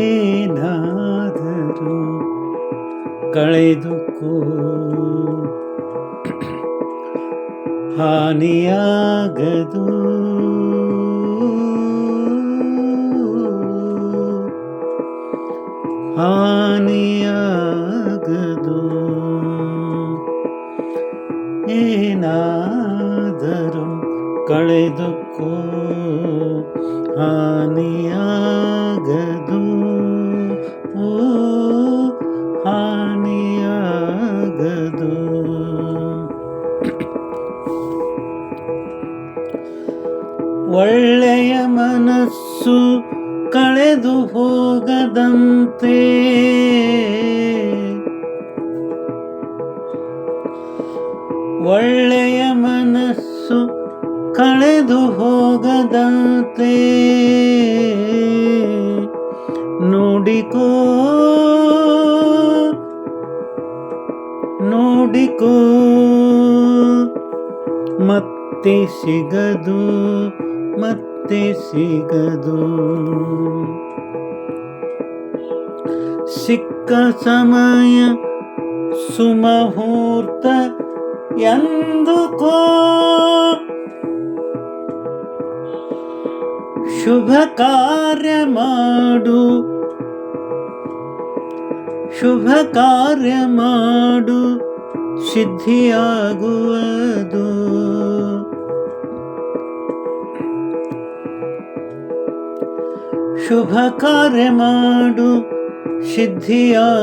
ಏನಾದರೂ ಕಳೆದುಕೋ ಹಾನಿಯಾಗದು ಕಳೆದುಕೋ ಹಾನಿಯಾಗದು. ಓ ಹಾನಿಯಾಗದು. ಒಳ್ಳೆಯ ಮನಸ್ಸು ಕಳೆದು ಹೋಗದಂತೆ. ಒಳ್ಳೆಯ ಮನಸ್ಸು ಕಳೆದು ಹೋಗದಂತೆ ನೋಡಿಕೋ ನೋಡಿಕೋ ಮತ್ತೆ ಸಿಗದು ಮತ್ತೆ ಸಿಗದು. ಸಿಕ್ಕ ಸಮಯ ಸುಮಹೂರ್ತ ಎಂದುಕೋ ಶುಭ ಕಾರ್ಯ ಮಾಡು. ಶುಭ ಕಾರ್ಯ ಮಾಡು. ಸಿದ್ಧಿಯಾಗುವುದು. ಶುಭ ಕಾರ್ಯ ಮಾಡು. ಸಿದ್ಧಿಯಾಗುವುದು.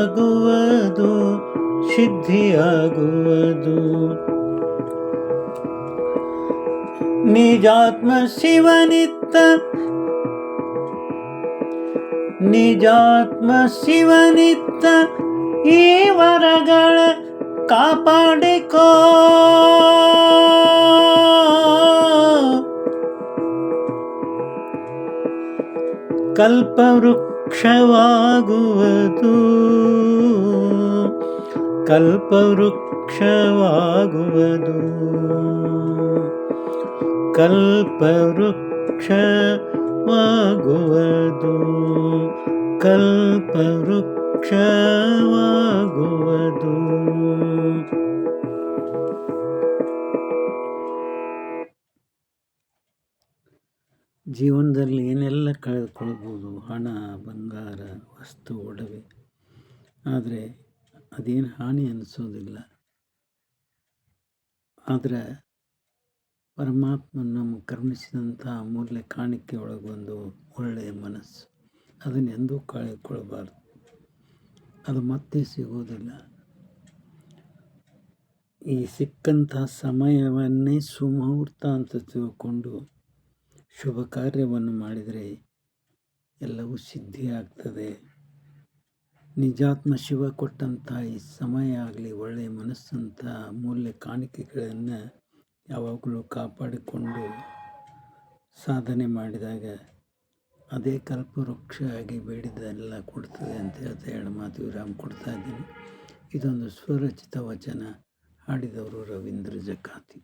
ಸಿದ್ಧಿಯಾಗುವುದು. ನಿಜಾತ್ಮ ಶಿವನಿತ್ತ ನಿಜಾತ್ಮ ಶಿವನಿತ್ತ ಈ ವರಗಳ ಕಾಪಾಡಿಕೋ. ಕಲ್ಪವೃಕ್ಷವಾಗುವುದು. ಕಲ್ಪವೃಕ್ಷವಾಗುವುದು. ಕಲ್ಪವೃಕ್ಷವಾಗುವುದು. ಕಲ್ಪವೃಕ್ಷವಾಗುವುದು. ಜೀವನದಲ್ಲಿ ಏನೆಲ್ಲ ಕಳೆದುಕೊಳ್ಬೋದು ಹಣ, ಬಂಗಾರ, ವಸ್ತು, ಒಡವೆ. ಆದರೆ ಅದೇನು ಹಾನಿ ಅನಿಸೋದಿಲ್ಲ. ಆದರೆ ಪರಮಾತ್ಮ ನಮ್ಮ ಕರುಣಿಸಿದಂಥ ಅಮೂಲ್ಯ ಕಾಣಿಕೆ ಒಳಗೊಂದು ಒಳ್ಳೆಯ ಮನಸ್ಸು. ಅದನ್ನು ಎಂದೂ ಕಳೆದುಕೊಳ್ಬಾರ್ದು ಅದು ಮತ್ತೆ ಸಿಗೋದಿಲ್ಲ. ಈ ಸಿಕ್ಕಂತಹ ಸಮಯವನ್ನೇ ಸುಮುಹೂರ್ತ ಅಂತ ತಿಳ್ಕೊಂಡು ಶುಭ ಕಾರ್ಯವನ್ನು ಮಾಡಿದರೆ ಎಲ್ಲವೂ ಸಿದ್ಧಿಯಾಗ್ತದೆ ನಿಜಾತ್ಮ ಶಿವ ಕೊಟ್ಟಂತಹ ಈ ಸಮಯ ಆಗಲಿ, ಒಳ್ಳೆಯ ಮನಸ್ಸಂತಹ ಮೂಲ್ಯ ಕಾಣಿಕೆಗಳನ್ನು ಯಾವಾಗಲೂ ಕಾಪಾಡಿಕೊಂಡು ಸಾಧನೆ ಮಾಡಿದಾಗ ಅದೇ ಕಲ್ಪವೃಕ್ಷ ಆಗಿ ಬೇಡಿದ್ದೆಲ್ಲ ಕೊಡ್ತದೆ ಅಂತ ಹೇಳ್ತಾ ಎರಡು ಮಾತು ವಿರಾಮ ಕೊಡ್ತಾ ಇದ್ದೀನಿ. ಇದೊಂದು ಸ್ವರಚಿತ ವಚನ ಹಾಡಿದವರು ರವೀಂದ್ರ ಜಕಾತಿ.